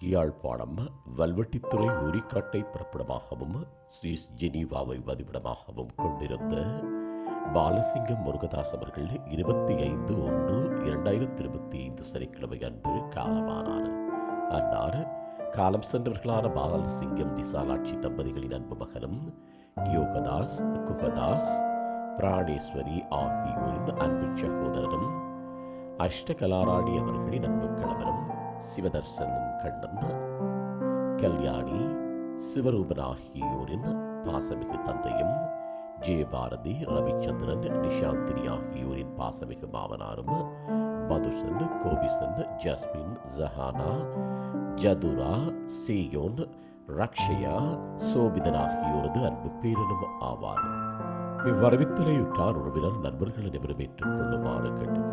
யாழ்ப்பாணம் வல்வெட்டித்துறை உரிக்காட்டை பிறப்பிடமாகவும் ஸ்ரீஸ் ஜெனீவாவை வதிவிடமாகவும் கொண்டிருந்த பாலசிங்கம் முருகதாஸ் அவர்கள் இருபத்தி ஐந்து ஒன்று இரண்டாயிரத்தி இருபத்தி ஐந்து சனிக்கிழமை அன்று காலமானார். அன்னார் காலம் சென்றவர்களான பாலசிங்கம் விசாலாட்சி தம்பதிகளின் அன்பு மகனும் யோகதாஸ் குகதாஸ் பிராணேஸ்வரி ஆகியோரின் அன்பு சகோதரரும் அஷ்டகலாராணி அவர்களின் அன்பு கணவரும் சிவதர்சனும் கண்ணன் கல்யாணி சிவரூபன் ஆகியோரின் பாசமிகு தந்தையும் ஜெயபாரதி ரவிச்சந்திரன் நிஷாந்தினி ஆகியோரின் பாசமிகு மாமனாரும் மதுசன் கோபிசன் ஜஸ்மின் ஜஹானா ஜதுரா சீயோன் ரக்ஷயா சோபிதன் ஆகியோரது அன்பு பேரனும் ஆவார். இவ்வரவித்தலையுற்றார் உறவினர் நண்பர்கள் அனைவரும் ஏற்றுக்கொள்ளுமாறு கேட்டுக்